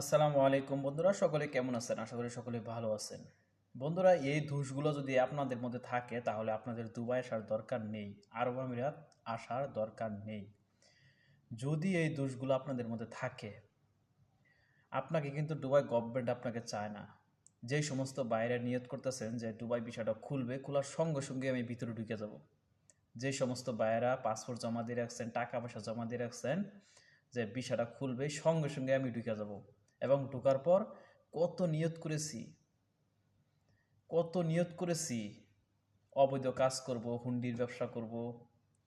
আসসালামু আলাইকুম বন্ধুরা, সকলে কেমন আছেন? আশা করি সকলে ভালো আছেন। বন্ধুরা, এই দোষগুলো যদি আপনাদের মধ্যে থাকে, তাহলে আপনাদের দুবাই আসার দরকার নেই, আরব আমিরাত আসার দরকার নেই। যদি এই দোষগুলো আপনাদের মধ্যে থাকে, আপনাকে কিন্তু দুবাই গভর্নমেন্ট আপনাকে চায় না। যেই সমস্ত বাইরে নিয়ত করতেছেন যে দুবাই বিষয়টা খুলবে, খোলার সঙ্গে সঙ্গে আমি ভিতরে ঢুকে যাব। যে সমস্ত বাইরা পাসপোর্ট জমা দিয়ে রাখছেন, টাকা পয়সা জমা দিয়ে রাখছেন, যে বিষয়টা খুলবে, সঙ্গে সঙ্গে আমি ঢুকে যাব। এবং ঢোকার পর কত নিয়ত করেছি, কত নিয়ত করেছি, অবৈধ কাজ করব, হুন্ডির ব্যবসা করব,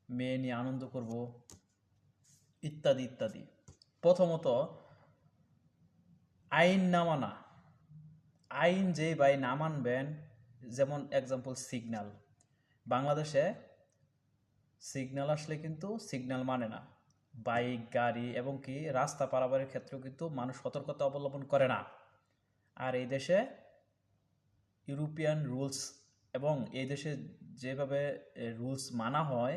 মেয়ে নিয়ে আনন্দ করব, ইত্যাদি ইত্যাদি। প্রথমত, আইন না মানা। আইন যে বাই না মানবেন, যেমন এক্সাম্পল সিগন্যাল বাংলাদেশে সিগন্যাল আসলে কিন্তু সিগন্যাল মানে না। বাইক, গাড়ি এবং কি রাস্তা পারাপারের ক্ষেত্রেও কিন্তু মানুষ সতর্কতা অবলম্বন করে না। আর এই দেশে ইউরোপিয়ান রুলস এবং এই দেশে যেভাবে রুলস মানা হয়,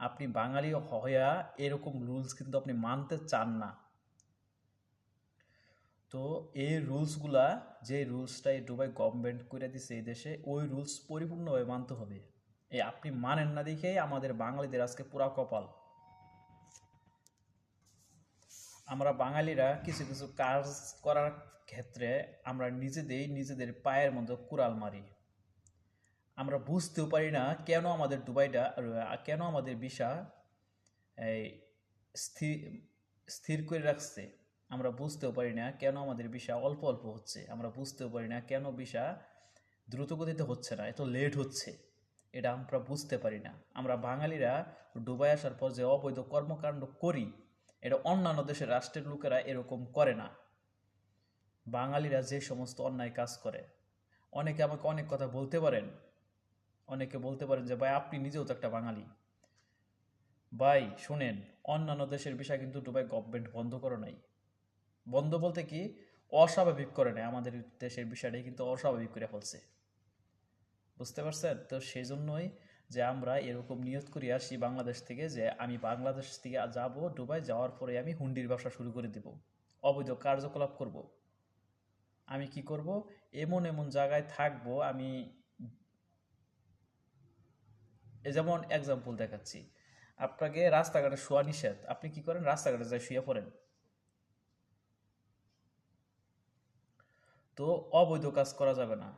আপনি বাঙালি হইয়া এরকম রুলস কিন্তু আপনি মানতে চান না। তো এই রুলসগুলা, যে রুলসটা এই দুবাই গভর্নমেন্ট করে দিছে এই দেশে, ওই রুলস পরিপূর্ণভাবে মানতে হবে। এই আপনি মানেন না দেখেই আমাদের বাঙালিদের আজকে পুরা কপাল। আমরা বাঙালিরা কিছু কিছু কাজ করার ক্ষেত্রে আমরা নিজেদেরই নিজেদের পায়ের মধ্যে কুড়াল মারি। আমরা বুঝতেও পারি না কেন আমাদের দুবাইটা কেন আমাদের ভিসা, এই স্থির স্থির করে রাখছে। আমরা বুঝতেও পারি না কেন আমাদের ভিসা অল্প অল্প হচ্ছে। আমরা বুঝতেও পারি না কেন ভিসা দ্রুতগতিতে হচ্ছে না, এত লেট হচ্ছে। এটা আমরা বুঝতে পারি না। আমরা বাঙালিরা দুবাই আসার পর যে অবৈধ কর্মকাণ্ড করি এটা অন্যান্য দেশের রাষ্ট্রের লোকেরা এরকম করে না। বাঙালিরা যে সমস্ত অন্যায় কাজ করে, অনেকে আমাকে অনেক কথা বলতে পারেন, অনেকে বলতে পারেন যে, ভাই, আপনি নিজেও তো একটা বাঙালি। ভাই, শুনেন, অন্যান্য দেশের বিষয় কিন্তু দুবাই গভর্নমেন্ট বন্ধ করে নাই। বন্ধ বলতে কি, অস্বাভাবিক করে নেয় আমাদের দেশের বিষয়টাই কিন্তু অস্বাভাবিক করে ফেলছে। বুঝতে পারছেন? তো সেই জন্যই যে আমরা এরকম নিয়ত করি আসি বাংলাদেশ থেকে যে আমি বাংলাদেশ থেকে যাব দুবাই যাওয়ার পরে আমি হুন্ডির ব্যবসা শুরু করে দিব। অবৈধ কার্যকলাপ করব। আমি কি করব? এমন এমন জায়গায় থাকব আমি যেমন এক্সাম্পল দেখাচ্ছি। আপনাকে রাস্তাঘাটে শোয়া নিষেধ। আপনি কি করেন? রাস্তাঘাটে যাই শুয়ে পড়েন। তো অবৈধ কাজ করা যাবে না।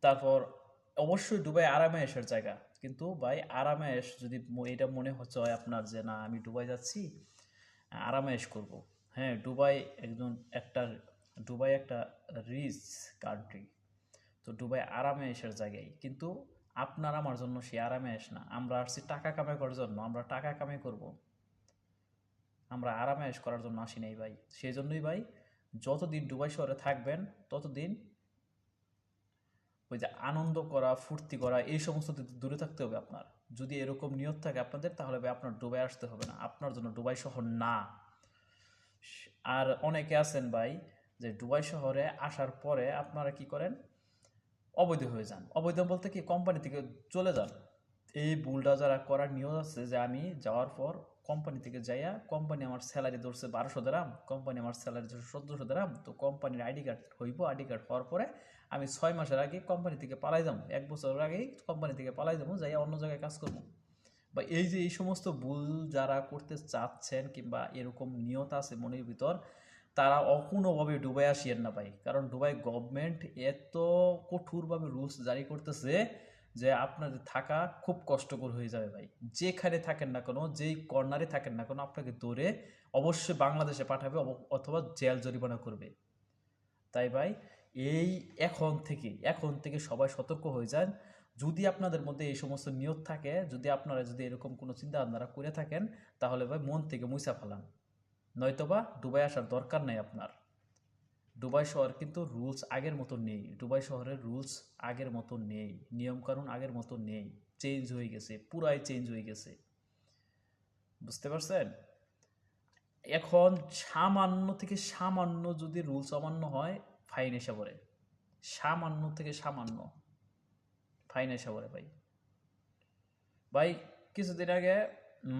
তারপর অবশ্যই দুবাই আরামে এসার জায়গা। কিন্তু ভাই আরামেশ যদি এটা মনে হচ্ছে হয় আপনার যে, না, আমি দুবাই যাচ্ছি, আরামে আরামেশ করব। হ্যাঁ দুবাই একজন একটা, দুবাই একটা রিচ কান্ট্রি তো দুবাই আরামে এসার জায়গায়। কিন্তু আপনার আমার জন্য সে আরামে এস না। আমরা আসছি টাকা কামাই করার জন্য, আমরা টাকা কামাই করব। আমরা আরামে এস করার জন্য আসি নাই ভাই। সেই জন্যই ভাই, যতদিন দুবাই শহরে থাকবেন, ততদিন ওই যে আনন্দ করা, ফুর্তি করা, এই সমস্ত দূরে থাকতে হবে আপনার। যদি এরকম নিয়ত থাকে আপনাদের, তাহলে আপনার ডুবাই আসতে হবে না। আপনার জন্য ডুবাই শহর না। আর অনেকে আছেন ভাই, যে ডুবাই শহরে আসার পরে আপনারা কি করেন? অবৈধ হয়ে যান। অবৈধ বলতে কি, কোম্পানি থেকে চলে যান। এই ভুলটা যারা করার নিয়ত আছে যে আমি যাওয়ার পর কোম্পানি থেকে যাইয়া, কোম্পানি আমার স্যালারি ধরছে বারোশো দেরাম, কোম্পানি আমার স্যালারি ধরছে চোদ্দোশো দেরাম, তো কোম্পানির আইডি কার্ড হইব, আইডি কার্ড হওয়ার পরে আমি ছয় মাসের আগে কোম্পানি থেকে পালাই যাব। এক বছর আগেই কোম্পানি থেকে পালাই যাব যাই অন্য জায়গায় কাজ করব। বা এই যে এই সমস্ত ভুল যারা করতে চাচ্ছেন কিংবা এরকম নিয়ত আছে মনের ভিতর, তারা অকোনোভাবে ডুবাই আসিয়েন না ভাই। কারণ ডুবাই গভর্নমেন্ট এত কঠোরভাবে রুলস জারি করতেছে যে আপনাদের থাকা খুব কষ্টকর হয়ে যাবে ভাই। যেখানে থাকেন না কোনো, যেই কর্নারে থাকেন না কোনো, আপনাকে ধরে অবশ্যই বাংলাদেশে পাঠাবে অথবা জেল জরিমানা করবে। তাই ভাই এই এখন থেকে এখন থেকে সবাই সতর্ক হয়ে যান। যদি আপনাদের মধ্যে এই সমস্ত নিয়ত থাকে, যদি আপনারা যদি এরকম কোনো চিন্তা ভাবনারা করে থাকেন, তাহলে ভাই মন থেকে মুছা ফেলান। নয়তোবা দুবাই আসার দরকার নেই আপনার। দুবাই শহর কিন্তু রুলস আগের মতো নেই। দুবাই শহরের রুলস আগের মতো নেই। নিয়মকানুন আগের মতো নেই। চেঞ্জ হয়ে গেছে, পুরাই চেঞ্জ হয়ে গেছে। বুঝতে পারছেন? এখন সামান্য থেকে সামান্য যদি রুলস অমান্য হয় ফাইন এসে পড়ে। সামান্য থেকে সামান্য ফাইন এসে পড়ে ভাই। ভাই, কিছুদিন আগে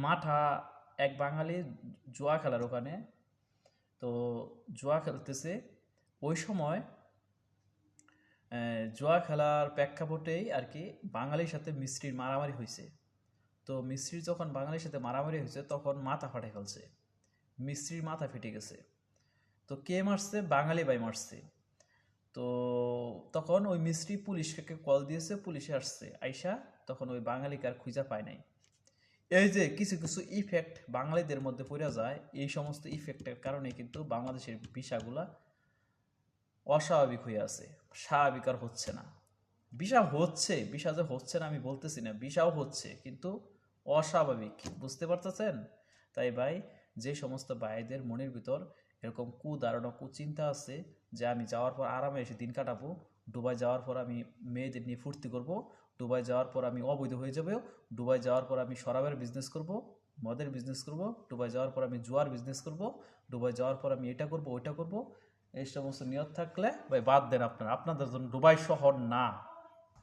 মাঠা এক বাঙালি জুয়া খেলার ওখানে, তো জুয়া খেলতেছে। ওই সময় জুয়া খেলার প্রেক্ষাপটেই আর কি বাঙালির সাথে মিস্ত্রির মারামারি হয়েছে তো মিস্ত্রির যখন বাঙালির সাথে মারামারি হয়েছে তখন মাথা ফাটে ফেলছে। মিস্ত্রির মাথা ফেটে গেছে। তো কে মারছে? বাঙালি ভাই মারছে। তো তখন ওই মিস্ত্রি পুলিশকে কল দিয়েছে, পুলিশে আসছে। আইসা তখন ওই বাঙালিকে আর খুঁজা পায় নাই। এই যে কিছু কিছু ইফেক্ট বাঙালিদের মধ্যে পড়ে যায়, এই সমস্ত ইফেক্টের কারণে কিন্তু বাংলাদেশের ভিসাগুলা অস্বাভাবিক হয়ে আছে। স্বাভাবিক আর হচ্ছে না। বিষা হচ্ছে বিষা যে হচ্ছে না আমি বলতেছি না বিষাও হচ্ছে, কিন্তু অস্বাভাবিক। বুঝতে পারতেছেন? তাই ভাই, যে সমস্ত ভাইদের মনের ভিতর এরকম কুধারণা কুচিন্তা আছে যে আমি যাওয়ার পর আরামে এসে দিন কাটাবো। দুবাই যাওয়ার পর আমি মেয়েদের নিয়ে ফুর্তি করব। দুবাই যাওয়ার পর আমি অবৈধ হয়ে যাব। দুবাই যাওয়ার পর আমি শরাবের বিজনেস করব, মদের বিজনেস করব। দুবাই যাওয়ার পর আমি জুয়ার বিজনেস করব। দুবাই যাওয়ার পর আমি এটা করব, ওইটা করব। এই সমস্ত নিয়ত থাকলে ভাই বাদ দেন আপনারা। আপনাদের জন্য দুবাই শহর না।